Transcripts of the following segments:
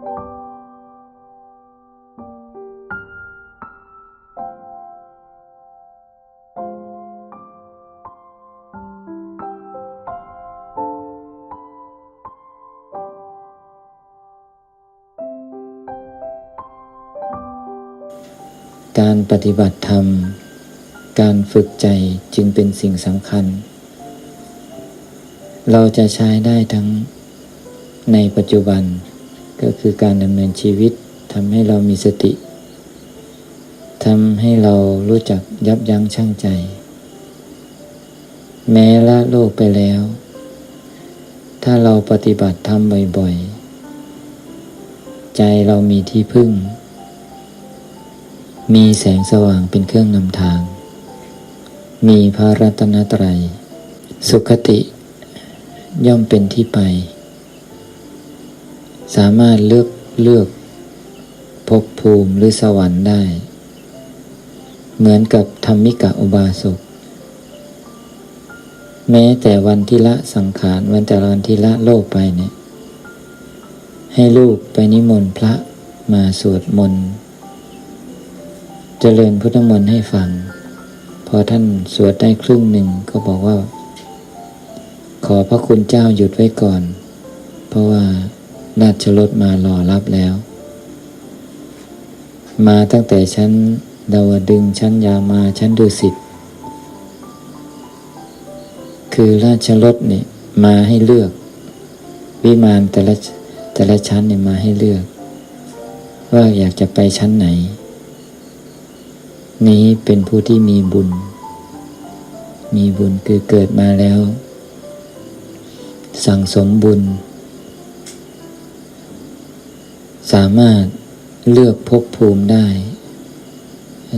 การปฏิบัติธรรม การฝึกใจจึงเป็นสิ่งสำคัญ เราจะใช้ได้ทั้งในปัจจุบัน ก็คือการดำเนินชีวิตทำให้เรามีสติทำให้เรารู้จักยับยั้งชั่งใจ แม้ละโลกไปแล้ว ถ้าเราปฏิบัติธรรมบ่อยๆ ใจเรามีที่พึ่ง มีแสงสว่างเป็นเครื่องนำทาง มีพระรัตนตรัย สุขติย่อมเป็นที่ไป สามารถเลือกเลือกภพภูมิหรือสวรรค์ได้ เหมือนกับธรรมิกะอุบาสกแม้แต่วันที่ละสังขารวันแต่วันที่ละโลกไปเนี่ย ให้ลูกไปนิมนต์พระมาสวดมนต์เจริญพุทธมนต์ให้ฟัง พอท่านสวดได้ครึ่งหนึ่งก็บอกว่า ขอพระคุณเจ้าหยุดไว้ก่อน เพราะว่า ราชรถมารอรับแล้ว มาตั้งแต่ชั้นดาวดึงชั้นยามาชั้นดุสิตคือราชรถนี่มาให้เลือก วิมานแต่ละแต่ละชั้นเนี่ยมาให้เลือก ว่าอยากจะไปชั้นไหน นี้เป็นผู้ที่มีบุญ มีบุญคือเกิดมาแล้ว สั่งสมบุญ สามารถเลือกภพภูมิได้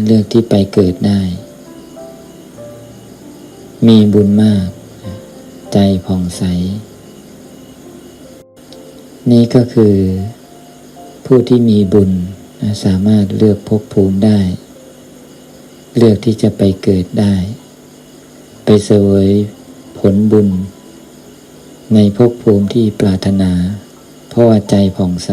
เลือกที่ไปเกิดได้ มีบุญมาก ใจผ่องใส นี่ก็คือผู้ที่มีบุญสามารถเลือกภพภูมิได้ เลือกที่จะไปเกิดได้ ไปเสวยผลบุญ ในภพภูมิที่ปรารถนา เพราะว่าใจผ่องใส